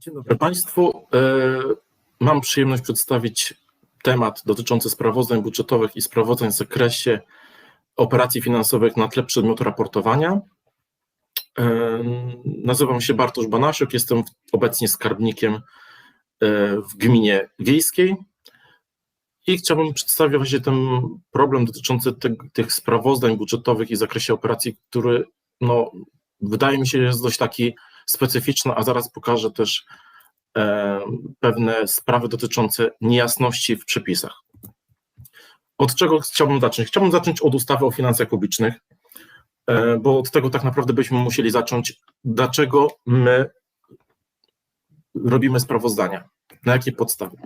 Dzień dobry Państwu. E, Mam przyjemność przedstawić temat dotyczący sprawozdań budżetowych i sprawozdań w zakresie operacji finansowych na tle przedmiotu raportowania. E, Nazywam się Bartosz Banaszek, jestem obecnie skarbnikiem e, w gminie wiejskiej i chciałbym przedstawić właśnie ten problem dotyczący tych sprawozdań budżetowych i zakresie operacji, który no, wydaje mi się jest dość taki specyficzny, a zaraz pokażę też e, pewne sprawy dotyczące niejasności w przepisach. Od czego chciałbym zacząć? Chciałbym zacząć od ustawy o finansach publicznych, e, bo od tego tak naprawdę byśmy musieli zacząć. Dlaczego my robimy sprawozdania? Na jakiej podstawie?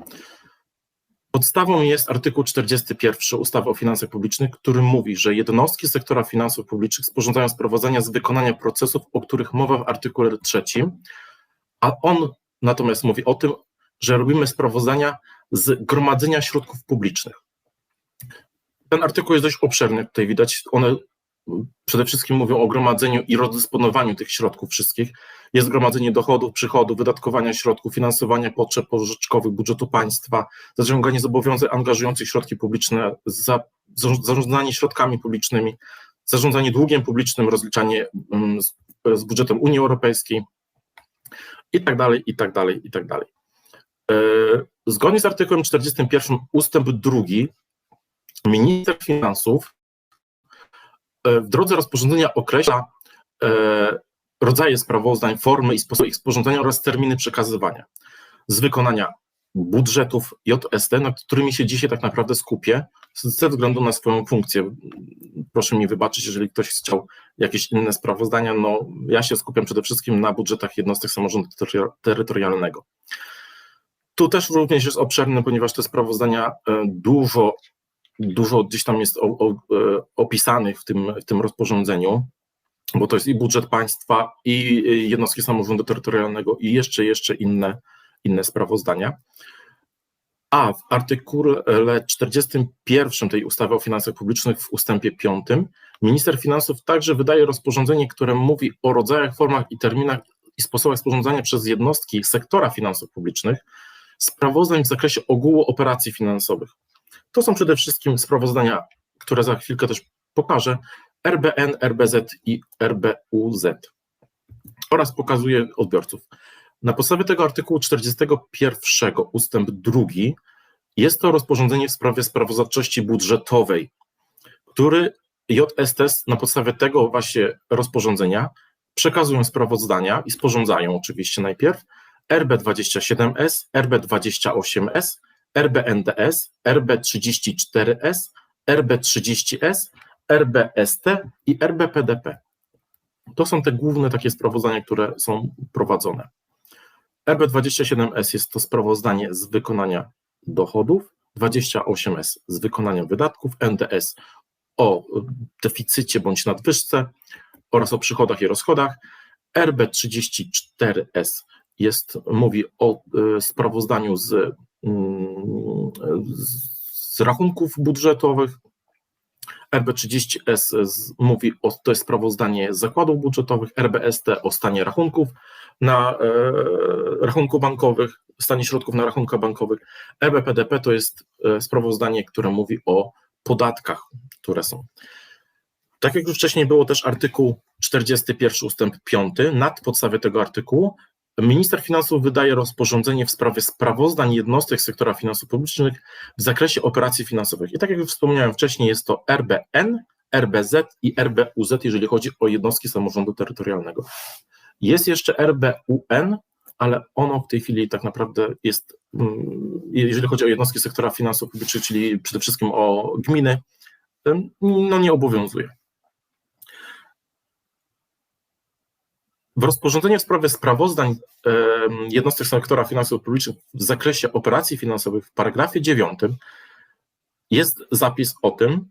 Podstawą jest artykuł 41 ustawy o finansach publicznych, który mówi, że jednostki sektora finansów publicznych sporządzają sprawozdania z wykonania procesów, o których mowa w artykule 3, a on natomiast mówi o tym, że robimy sprawozdania z gromadzenia środków publicznych. Ten artykuł jest dość obszerny, tutaj widać, one przede wszystkim mówią o gromadzeniu i rozdysponowaniu tych środków wszystkich. Jest gromadzenie dochodów, przychodów, wydatkowania środków, finansowania potrzeb pożyczkowych budżetu państwa, zaciąganie zobowiązań angażujących środki publiczne, za, zarządzanie środkami publicznymi, zarządzanie długiem publicznym, rozliczanie mm, z, z budżetem Unii Europejskiej i tak dalej, i tak dalej, i tak dalej. E, Zgodnie z artykułem 41 ustęp 2 minister finansów w drodze rozporządzenia określa e, rodzaje sprawozdań, formy i sposoby ich sporządzania oraz terminy przekazywania. Z wykonania budżetów JST, nad którymi się dzisiaj tak naprawdę skupię, ze względu na swoją funkcję. Proszę mi wybaczyć, jeżeli ktoś chciał jakieś inne sprawozdania, no ja się skupiam przede wszystkim na budżetach jednostek samorządu terytorialnego. Tu też również jest obszerny, ponieważ te sprawozdania e, dużo, dużo gdzieś tam jest o, o, e, opisanych w tym, w tym rozporządzeniu, bo to jest i budżet państwa, i jednostki samorządu terytorialnego, i jeszcze, jeszcze inne, inne sprawozdania. A w artykule 41 tej ustawy o finansach publicznych w ustępie 5 minister finansów także wydaje rozporządzenie, które mówi o rodzajach, formach i terminach i sposobach sporządzania przez jednostki sektora finansów publicznych sprawozdań w zakresie ogółu operacji finansowych. To są przede wszystkim sprawozdania, które za chwilkę też pokażę, RBN, RBZ i RBUZ oraz pokazuje odbiorców. Na podstawie tego artykułu 41 ustęp 2 jest to rozporządzenie w sprawie sprawozdawczości budżetowej, który JST na podstawie tego właśnie rozporządzenia przekazują sprawozdania i sporządzają oczywiście najpierw RB27S, RB28S, RBNDS, RB34S, RB30S, RBST i RBPDP. To są te główne takie sprawozdania, które są prowadzone. RB27S jest to sprawozdanie z wykonania dochodów, 28S z wykonania wydatków, NDS o deficycie bądź nadwyżce oraz o przychodach i rozchodach. RB34S jest, mówi o y, sprawozdaniu z, z rachunków budżetowych. RB30S mówi o, to jest sprawozdanie zakładów budżetowych, RBST o stanie rachunków na e, rachunku bankowych, stanie środków na rachunkach bankowych. RBPDP to jest e, sprawozdanie, które mówi o podatkach, które są. Tak jak już wcześniej było też artykuł 41 ustęp 5, nad podstawie tego artykułu minister finansów wydaje rozporządzenie w sprawie sprawozdań jednostek sektora finansów publicznych w zakresie operacji finansowych. I tak jak wspomniałem wcześniej, jest to RBN, RBZ i RBUZ, jeżeli chodzi o jednostki samorządu terytorialnego. Jest jeszcze RBUN, ale ono w tej chwili tak naprawdę jest, mm, jeżeli chodzi o jednostki sektora finansów publicznych, czyli przede wszystkim o gminy, no nie obowiązuje. W rozporządzeniu w sprawie sprawozdań jednostek sektora finansów publicznych w zakresie operacji finansowych w paragrafie 9 jest zapis o tym,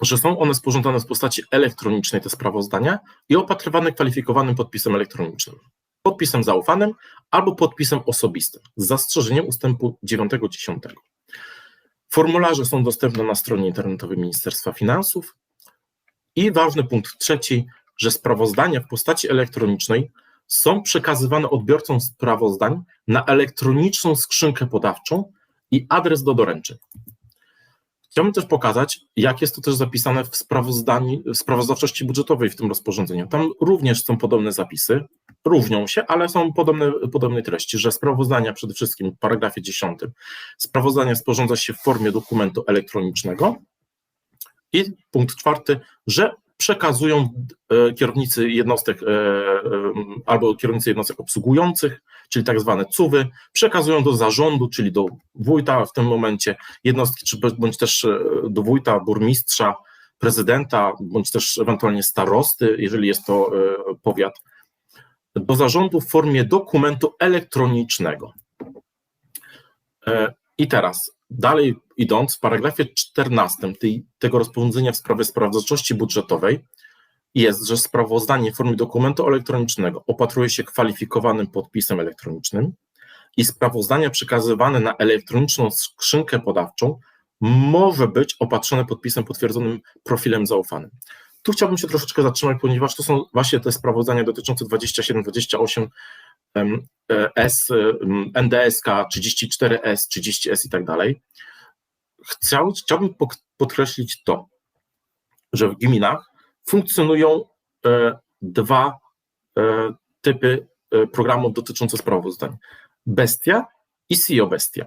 że są one sporządzane w postaci elektronicznej, te sprawozdania, i opatrywane kwalifikowanym podpisem elektronicznym, podpisem zaufanym albo podpisem osobistym, z zastrzeżeniem ustępu 9-10. Formularze są dostępne na stronie internetowej Ministerstwa Finansów. I ważny punkt trzeci, że sprawozdania w postaci elektronicznej są przekazywane odbiorcom sprawozdań na elektroniczną skrzynkę podawczą i adres do doręczeń. Chciałbym też pokazać, jak jest to też zapisane w, sprawozdaniu, w sprawozdawczości budżetowej w tym rozporządzeniu. Tam również są podobne zapisy, różnią się, ale są podobne, podobnej treści, że sprawozdania przede wszystkim w paragrafie 10 sprawozdania sporządza się w formie dokumentu elektronicznego i punkt czwarty, że przekazują e, kierownicy jednostek e, e, albo kierownicy jednostek obsługujących, czyli tak zwane CUWy, przekazują do zarządu, czyli do wójta w tym momencie jednostki, czy bądź też do wójta, burmistrza, prezydenta, bądź też ewentualnie starosty, jeżeli jest to powiat, do zarządu w formie dokumentu elektronicznego. I teraz Dalej idąc, w paragrafie 14 tej, tego rozporządzenia w sprawie sprawdzalności budżetowej jest, że sprawozdanie w formie dokumentu elektronicznego opatruje się kwalifikowanym podpisem elektronicznym i sprawozdania przekazywane na elektroniczną skrzynkę podawczą może być opatrzone podpisem potwierdzonym profilem zaufanym. Tu chciałbym się troszeczkę zatrzymać, ponieważ to są właśnie te sprawozdania dotyczące 27, 28 S, NDSK, 34S, 30S i tak dalej. Chciałbym podkreślić to, że w gminach funkcjonują e, dwa e, typy e, programów dotyczących sprawozdań. Bestia i SEO Bestia.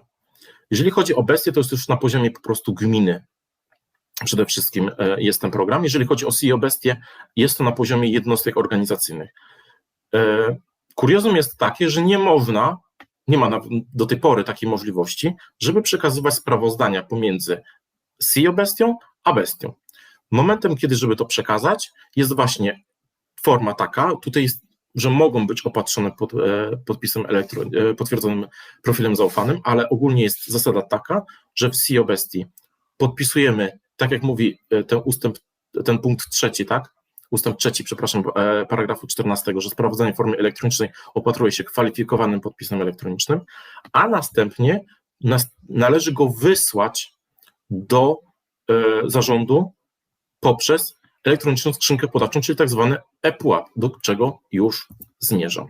Jeżeli chodzi o bestię, to jest już na poziomie po prostu gminy. Przede wszystkim jest ten program. Jeżeli chodzi o SEO Bestię, jest to na poziomie jednostek organizacyjnych. Kuriozum jest takie, że nie można, nie ma do tej pory takiej możliwości, żeby przekazywać sprawozdania pomiędzy CEO bestią a bestią. Momentem, kiedy żeby to przekazać, jest właśnie forma taka, tutaj jest, że mogą być opatrzone pod, e, podpisem elektro, e, potwierdzonym profilem zaufanym, ale ogólnie jest zasada taka, że w CEO bestii podpisujemy, tak jak mówi e, ten ustęp, ten punkt trzeci, tak, ustęp trzeci, przepraszam, e, paragrafu 14, że sprawozdanie w formie elektronicznej opatruje się kwalifikowanym podpisem elektronicznym, a następnie należy go wysłać do e, zarządu poprzez elektroniczną skrzynkę podawczą, czyli tak zwane ePUAP, do czego już zmierzam.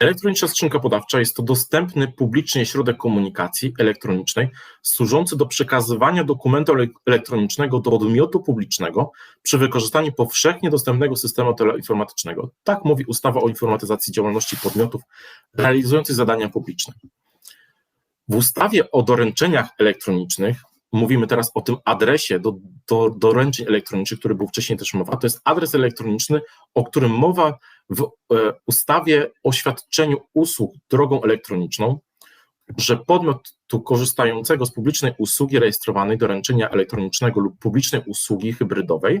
Elektroniczna skrzynka podawcza jest to dostępny publicznie środek komunikacji elektronicznej służący do przekazywania dokumentu elektronicznego do podmiotu publicznego przy wykorzystaniu powszechnie dostępnego systemu teleinformatycznego. Tak mówi ustawa o informatyzacji działalności podmiotów realizujących zadania publiczne. W ustawie o doręczeniach elektronicznych mówimy teraz o tym adresie do, do doręczeń elektronicznych, który był wcześniej też mowa, to jest adres elektroniczny, o którym mowa w e, ustawie o świadczeniu usług drogą elektroniczną, że podmiot tu korzystającego z publicznej usługi rejestrowanej doręczenia elektronicznego lub publicznej usługi hybrydowej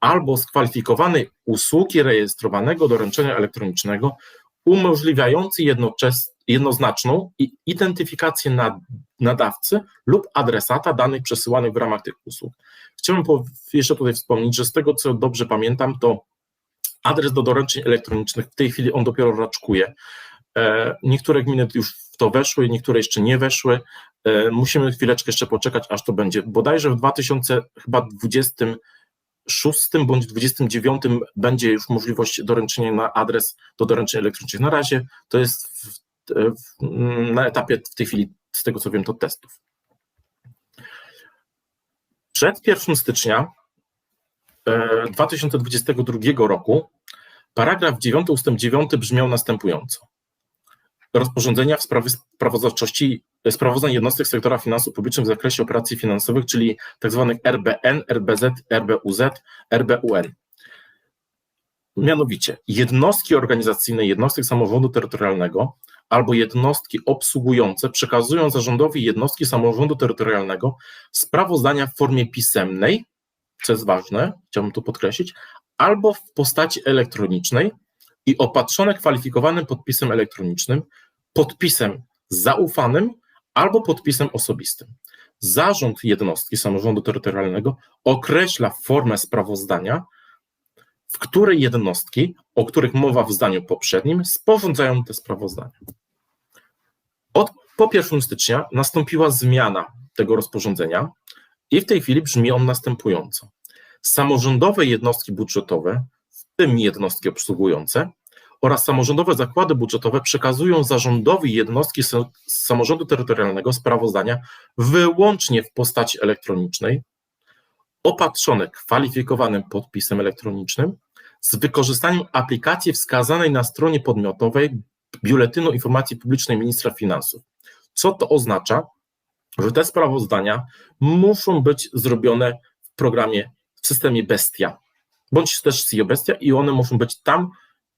albo skwalifikowanej usługi rejestrowanego doręczenia elektronicznego umożliwiający jednoznaczną identyfikację nadawcy lub adresata danych przesyłanych w ramach tych usług. Chciałbym jeszcze tutaj wspomnieć, że z tego co dobrze pamiętam, to adres do doręczeń elektronicznych w tej chwili on dopiero raczkuje. E, niektóre gminy już w to weszły, niektóre jeszcze nie weszły. E, musimy chwileczkę jeszcze poczekać, aż to będzie. Bodajże w 2020 6 bądź 29 będzie już możliwość doręczenia na adres do doręczeń elektronicznych. Na razie to jest w, w, na etapie w tej chwili, z tego co wiem, to testów. Przed 1 stycznia 2022 e, roku paragraf 9 ustęp 9 brzmiał następująco. Rozporządzenia w sprawie sprawozdawczości sprawozdań jednostek sektora finansów publicznych w zakresie operacji finansowych, czyli tzw. Tak RBN, RBZ, RBUZ, RBUN. Mianowicie jednostki organizacyjne jednostek samorządu terytorialnego albo jednostki obsługujące przekazują zarządowi jednostki samorządu terytorialnego sprawozdania w formie pisemnej, co jest ważne, chciałbym tu podkreślić, albo w postaci elektronicznej i opatrzone kwalifikowanym podpisem elektronicznym, podpisem zaufanym albo podpisem osobistym. Zarząd jednostki samorządu terytorialnego określa formę sprawozdania, w której jednostki, o których mowa w zdaniu poprzednim, sporządzają te sprawozdania. Od, po 1 stycznia nastąpiła zmiana tego rozporządzenia i w tej chwili brzmi on następująco. Samorządowe jednostki budżetowe, w tym jednostki obsługujące, oraz samorządowe zakłady budżetowe przekazują zarządowi jednostki sa- samorządu terytorialnego sprawozdania wyłącznie w postaci elektronicznej, opatrzone kwalifikowanym podpisem elektronicznym, z wykorzystaniem aplikacji wskazanej na stronie podmiotowej Biuletynu Informacji Publicznej Ministra Finansów. Co to oznacza? Że te sprawozdania muszą być zrobione w programie, systemie Bestia, bądź też CEO Bestia i one muszą być tam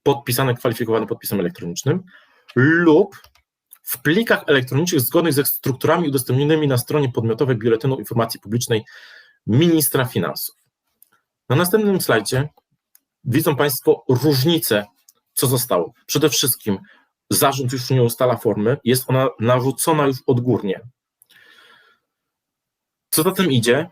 podpisane kwalifikowanym podpisem elektronicznym lub w plikach elektronicznych zgodnych ze strukturami udostępnionymi na stronie podmiotowej Biuletynu Informacji Publicznej Ministra Finansów. Na następnym slajdzie widzą Państwo różnicę, co zostało. Przede wszystkim zarząd już nie ustala formy, jest ona narzucona już odgórnie. Co za tym idzie?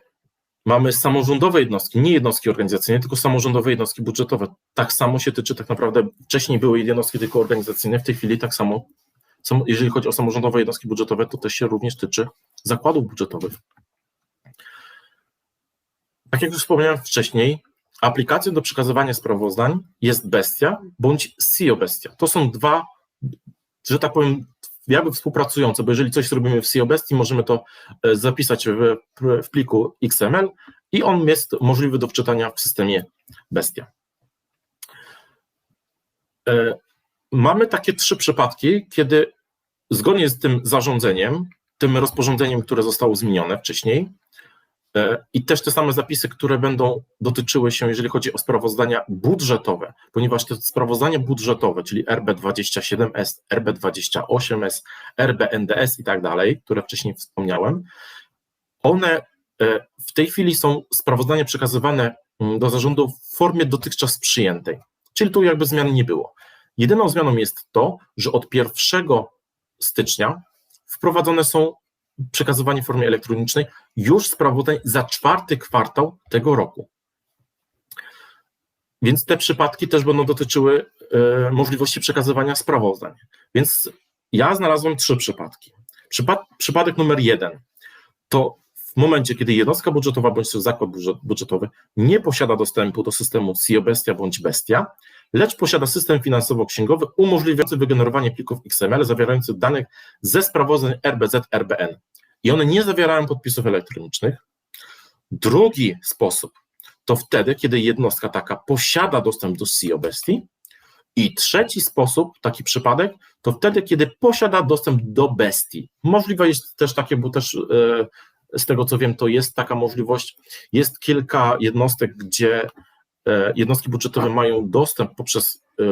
Mamy samorządowe jednostki, nie jednostki organizacyjne, tylko samorządowe jednostki budżetowe. Tak samo się tyczy, tak naprawdę wcześniej były jednostki tylko organizacyjne, w tej chwili tak samo, jeżeli chodzi o samorządowe jednostki budżetowe, to też się również tyczy zakładów budżetowych. Tak jak już wspomniałem wcześniej, aplikacją do przekazywania sprawozdań jest Bestia bądź SEO Bestia. To są dwa, że tak powiem, jakby współpracujące, bo jeżeli coś robimy w SEO Bestii, możemy to e, zapisać w, w pliku XML i on jest możliwy do wczytania w systemie Bestia. E, Mamy takie trzy przypadki, kiedy zgodnie z tym zarządzeniem, tym rozporządzeniem, które zostało zmienione wcześniej, I też te same zapisy, które będą dotyczyły się, jeżeli chodzi o sprawozdania budżetowe, ponieważ te sprawozdania budżetowe, czyli RB27S, RB28S, RBNDS i tak dalej, które wcześniej wspomniałem, one e, w tej chwili są sprawozdania przekazywane mm, do zarządu w formie dotychczas przyjętej, czyli tu jakby zmian nie było. Jedyną zmianą jest to, że od 1 stycznia wprowadzone są przekazywanie w formie elektronicznej już sprawozdań za czwarty kwartał tego roku. Więc te przypadki też będą dotyczyły e, możliwości przekazywania sprawozdań. Więc ja znalazłem trzy przypadki. Przypad, przypadek numer jeden to w momencie, kiedy jednostka budżetowa bądź zakład budżet- budżetowy nie posiada dostępu do systemu SEO Bestia bądź Bestia, lecz posiada system finansowo-księgowy umożliwiający wygenerowanie plików XML zawierających danych ze sprawozdań RBZ, RBN. I one nie zawierają podpisów elektronicznych. Drugi sposób to wtedy, kiedy jednostka taka posiada dostęp do SEO Bestii. I trzeci sposób, taki przypadek, to wtedy, kiedy posiada dostęp do Bestii. Możliwe jest też takie, bo też e, z tego co wiem, to jest taka możliwość. Jest kilka jednostek, gdzie jednostki budżetowe mają dostęp poprzez e,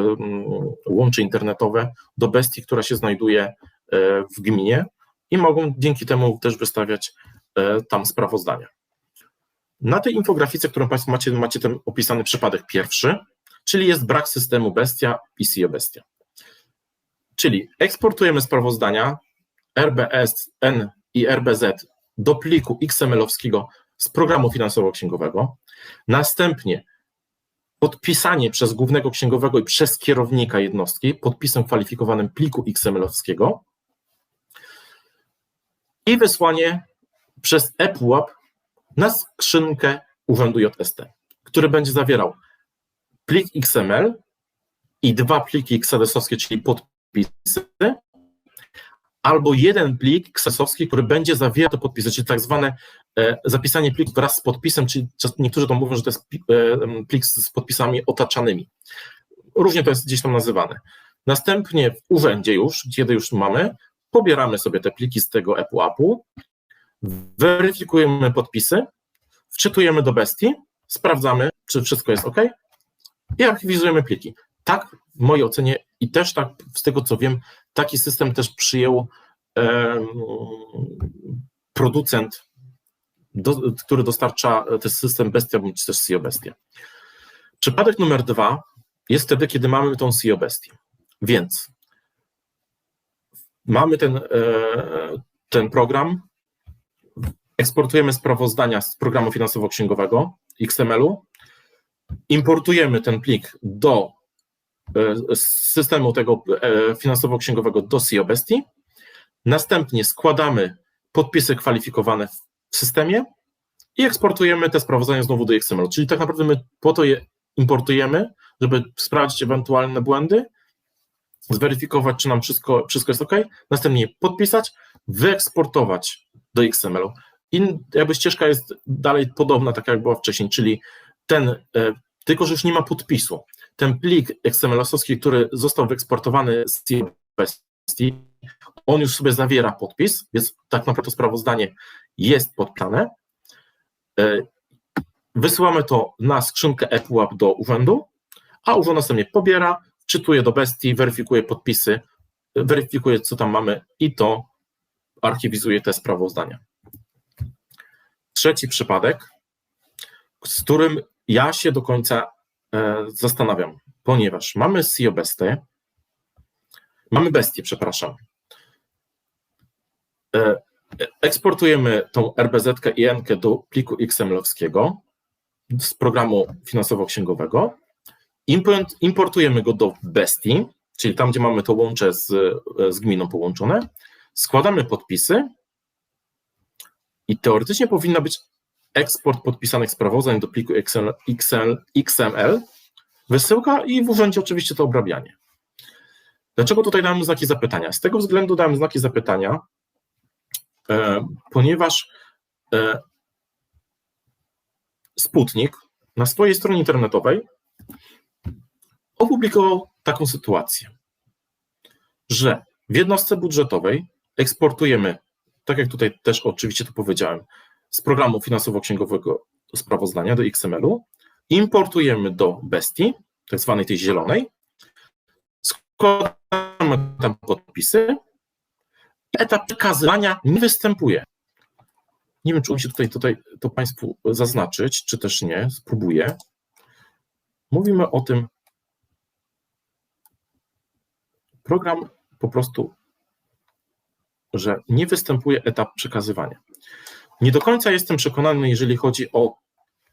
łącze internetowe do Bestii, która się znajduje e, w gminie i mogą dzięki temu też wystawiać e, tam sprawozdania. Na tej infografice, którą Państwo macie, macie ten opisany przypadek pierwszy, czyli jest brak systemu Bestia i SEO Bestia. Czyli eksportujemy sprawozdania RBS, N i RBZ do pliku XML-owskiego z programu finansowo-księgowego. Następnie podpisanie przez głównego księgowego i przez kierownika jednostki podpisem kwalifikowanym pliku XML-owskiego i wysłanie przez ePUAP na skrzynkę Urzędu JST, który będzie zawierał plik XML i dwa pliki XLS-owskie, czyli podpisy, albo jeden plik XS-owski, który będzie zawierał te podpisy, czyli tak zwane e, zapisanie pliku wraz z podpisem, czyli niektórzy to mówią, że to jest e, plik z podpisami otaczanymi. Różnie to jest gdzieś tam nazywane. Następnie w urzędzie już, kiedy już mamy, pobieramy sobie te pliki z tego ePUAP-u, weryfikujemy podpisy, wczytujemy do bestii, sprawdzamy, czy wszystko jest OK i archiwizujemy pliki. Tak, w mojej ocenie i też tak, z tego co wiem, taki system też przyjął em, producent, do, który dostarcza ten system Bestia bądź też SEO Bestia. Przypadek numer dwa jest wtedy, kiedy mamy tą SEO Bestię. Więc mamy ten, e, ten program, eksportujemy sprawozdania z programu finansowo-księgowego XML-u, importujemy ten plik do e, systemu tego e, finansowo-księgowego do SEO Bestii, następnie składamy podpisy kwalifikowane w systemie i eksportujemy te sprawozdania znowu do XML. Czyli tak naprawdę my po to je importujemy, żeby sprawdzić ewentualne błędy zweryfikować, czy nam wszystko, wszystko jest OK, następnie podpisać, wyeksportować do XML-u. I jakby ścieżka jest dalej podobna, tak jak była wcześniej, czyli ten, e, tylko że już nie ma podpisu. Ten plik XML-owski, który został wyeksportowany z bestii, on już sobie zawiera podpis, więc tak naprawdę to sprawozdanie jest podpisane. E, Wysyłamy to na skrzynkę ePUAP do urzędu, a urząd następnie pobiera, wczytuje do bestii, weryfikuje podpisy, weryfikuje, co tam mamy i to archiwizuje te sprawozdania. Trzeci przypadek, z którym ja się do końca zastanawiam, ponieważ mamy CEO besty, mamy bestię, przepraszam. E, eksportujemy tą RBZ i EN do pliku XML-owskiego z programu finansowo-księgowego, import, importujemy go do bestii, czyli tam, gdzie mamy to łącze z, z gminą połączone, składamy podpisy i teoretycznie powinna być eksport podpisanych sprawozdań do pliku XL, XML, wysyłka i w urzędzie oczywiście to obrabianie. Dlaczego tutaj dałem znaki zapytania? Z tego względu dałem znaki zapytania, e, ponieważ e, Sputnik na swojej stronie internetowej opublikował taką sytuację, że w jednostce budżetowej eksportujemy, tak jak tutaj też oczywiście to powiedziałem, z programu finansowo-księgowego sprawozdania do XML-u, importujemy do bestii, tak zwanej tej zielonej, składamy tam podpisy etap przekazywania nie występuje. Nie wiem, czy uda się tutaj, tutaj to Państwu zaznaczyć, czy też nie, spróbuję. Mówimy o tym, program po prostu, że nie występuje etap przekazywania. Nie do końca jestem przekonany, jeżeli chodzi o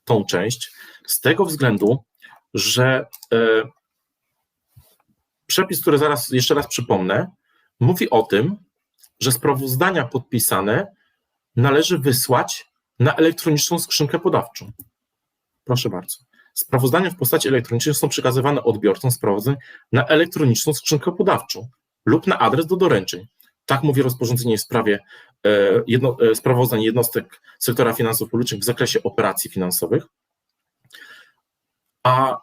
tą część, z tego względu, że e, przepis, który zaraz jeszcze raz przypomnę, mówi o tym, że sprawozdania podpisane należy wysłać na elektroniczną skrzynkę podawczą. Proszę bardzo. Sprawozdania w postaci elektronicznej są przekazywane odbiorcom sprawozdań na elektroniczną skrzynkę podawczą lub na adres do doręczeń. Tak mówi rozporządzenie w sprawie jedno, e, sprawozdań jednostek sektora finansów publicznych w zakresie operacji finansowych. A e,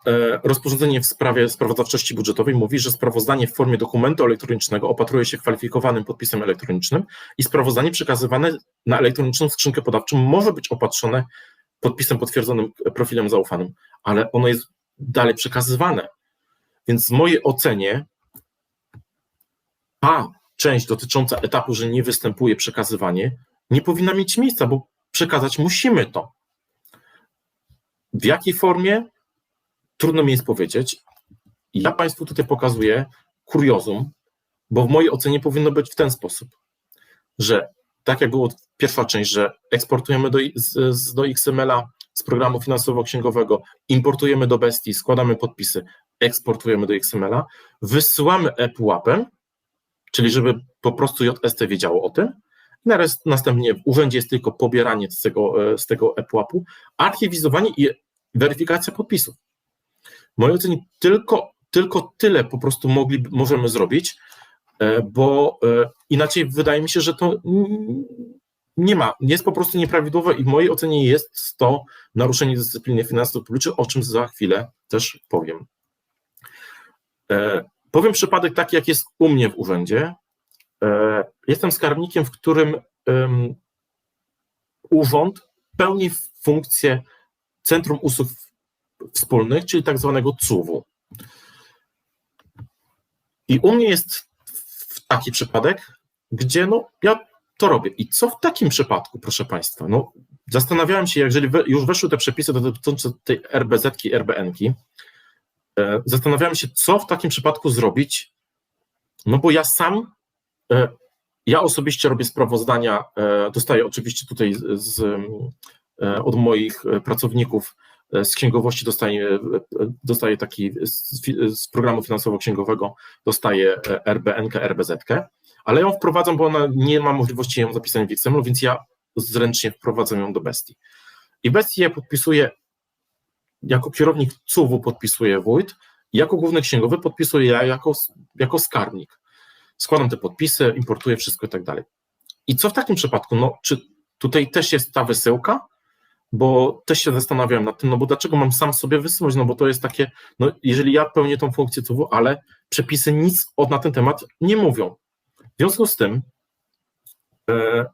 rozporządzenie w sprawie sprawozdawczości budżetowej mówi, że sprawozdanie w formie dokumentu elektronicznego opatruje się kwalifikowanym podpisem elektronicznym i sprawozdanie przekazywane na elektroniczną skrzynkę podawczą może być opatrzone podpisem potwierdzonym profilem zaufanym, ale ono jest dalej przekazywane. Więc w mojej ocenie ta część dotycząca etapu, że nie występuje przekazywanie, nie powinna mieć miejsca, bo przekazać musimy to. W jakiej formie? Trudno mi jest powiedzieć. Ja Państwu tutaj pokazuję kuriozum, bo w mojej ocenie powinno być w ten sposób, że tak jak było pierwsza część, że eksportujemy do, z, do XML-a z programu finansowo-księgowego, importujemy do Bestii, składamy podpisy, eksportujemy do XML-a, wysyłamy ePUAP-em, czyli żeby po prostu JST wiedziało o tym, następnie w urzędzie jest tylko pobieranie z tego, z tego ePUAP-u, archiwizowanie i weryfikacja podpisów. W mojej ocenie tylko, tylko tyle po prostu mogli, możemy zrobić, e, bo e, inaczej wydaje mi się, że to nie ma, jest po prostu nieprawidłowe i w mojej ocenie jest to naruszenie dyscypliny finansów publicznych, o czym za chwilę też powiem. E, powiem przypadek taki, jak jest u mnie w urzędzie. Jestem skarbnikiem, w którym urząd pełni funkcję Centrum Usług Wspólnych, czyli tak zwanego CUW. I u mnie jest taki przypadek, gdzie no, ja to robię. I co w takim przypadku, proszę Państwa? No, zastanawiałem się, jeżeli już weszły te przepisy dotyczące tej RBZ-ki, RBN-ki, e, zastanawiałem się, co w takim przypadku zrobić, no bo ja sam, e, ja osobiście robię sprawozdania, e, dostaję oczywiście tutaj z, od moich pracowników z księgowości dostaje, dostaje taki z, z programu finansowo-księgowego dostaje RBNK, RBZ, ale ją wprowadzam, bo ona nie ma możliwości ją zapisania w XML, więc ja zręcznie wprowadzam ją do bestii. I bestię podpisuje, jako kierownik CUW podpisuje wójt Jako główny księgowy podpisuję ja jako, jako skarbnik. Składam te podpisy, importuję wszystko i tak dalej. I co w takim przypadku? No, czy tutaj też jest ta wysyłka? Bo też się zastanawiałem nad tym, no bo dlaczego mam sam sobie wysyłać? No bo to jest takie, no jeżeli ja pełnię tą funkcję CUW, ale przepisy nic od, na ten temat nie mówią. W związku z tym e,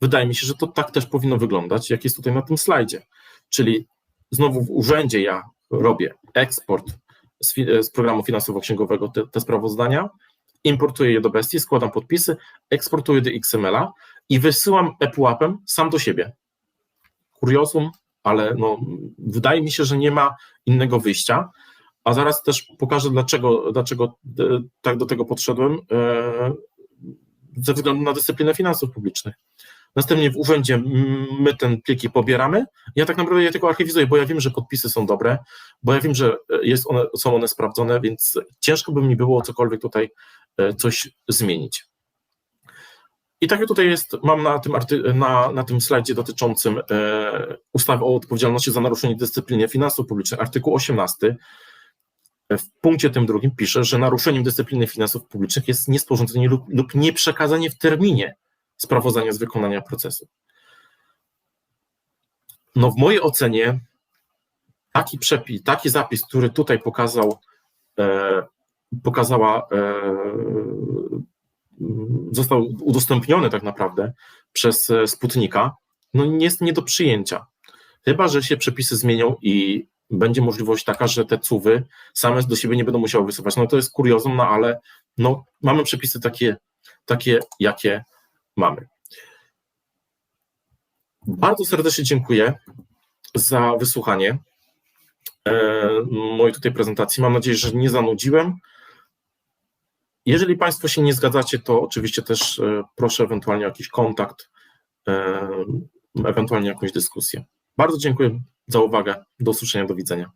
wydaje mi się, że to tak też powinno wyglądać, jak jest tutaj na tym slajdzie. Czyli znowu w urzędzie ja robię eksport z, z programu finansowo-księgowego te, te sprawozdania, importuję je do Bestii, składam podpisy, eksportuję do XML-a i wysyłam ePUAP-em sam do siebie. Kuriozum, ale no, wydaje mi się, że nie ma innego wyjścia, a zaraz też pokażę, dlaczego, dlaczego e, tak do tego podszedłem, e, ze względu na dyscyplinę finansów publicznych. Następnie w urzędzie my ten pliki pobieramy. Ja tak naprawdę je tylko archiwizuję, bo ja wiem, że podpisy są dobre, bo ja wiem, że jest one, są one sprawdzone, więc ciężko by mi było cokolwiek tutaj e, coś zmienić. I tak jak tutaj jest, mam na tym, na, na tym slajdzie dotyczącym e, ustawy o odpowiedzialności za naruszenie dyscypliny finansów publicznych, artykuł 18, w punkcie tym drugim pisze, że naruszeniem dyscypliny finansów publicznych jest niesporządzenie lub, lub nieprzekazanie w terminie sprawozdania z wykonania procesu. No w mojej ocenie taki przepis, taki zapis, który tutaj pokazał, e, pokazała, e, został udostępniony tak naprawdę przez e, Sputnika, no jest nie do przyjęcia. Chyba, że się przepisy zmienią i będzie możliwość taka, że te cuwy same do siebie nie będą musiały wysuwać. No to jest kuriozum, no ale no, mamy przepisy takie, takie, jakie mamy. Bardzo serdecznie dziękuję za wysłuchanie e, mojej tutaj prezentacji. Mam nadzieję, że nie zanudziłem. Jeżeli Państwo się nie zgadzacie, to oczywiście też e, proszę ewentualnie o jakiś kontakt, e, ewentualnie jakąś dyskusję. Bardzo dziękuję za uwagę. Do usłyszenia, do widzenia.